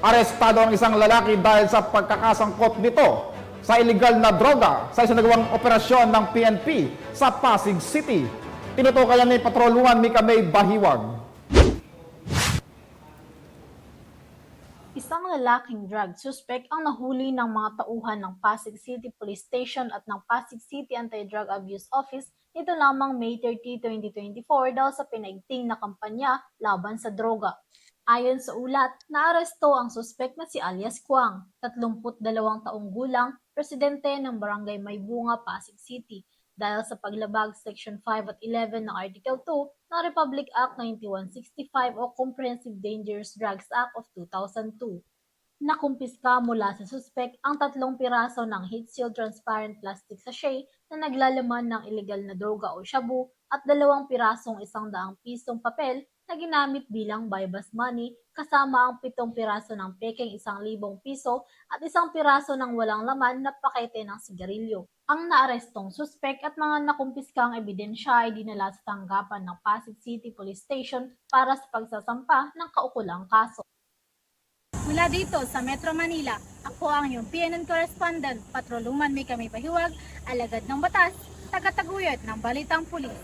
Arestado ang isang lalaki dahil sa pagkakasangkot nito sa illegal na droga sa isinagawang operasyon ng PNP sa Pasig City. Tinutukayan ni Patrol 1 Mika May Bahiwag. Isang lalaking drug suspect ang nahuli ng mga tauhan ng Pasig City Police Station at ng Pasig City Anti-Drug Abuse Office nito lamang May 30, 2024 dahil sa pinaigting na kampanya laban sa droga. Ayon sa ulat, naaresto ang suspect na si alias Kwang, 32 taong gulang, presidente ng Barangay Maybunga, Pasig City, dahil sa paglabag Section 5 at 11 ng Article 2 ng Republic Act 9165 o Comprehensive Dangerous Drugs Act of 2002. Nakumpiska mula sa suspect ang tatlong piraso ng heat seal transparent plastic sachet na naglalaman ng illegal na droga o shabu at dalawang pirasong isang daang pisong papel na ginamit bilang bypass money kasama ang pitong piraso ng pekeng isang libong piso at isang piraso ng walang laman na pakete ng sigarilyo. Ang naarestong suspect at mga nakumpiskang ebidensya ay dinala sa tanggapan ng Pasig City Police Station para sa pagsasampa ng kaukulang kaso. Mula dito sa Metro Manila, ako ang iyong PNN correspondent, Patroluman May Kami Pahiwag, alagad ng batas, tagataguyod ng Balitang Pulis.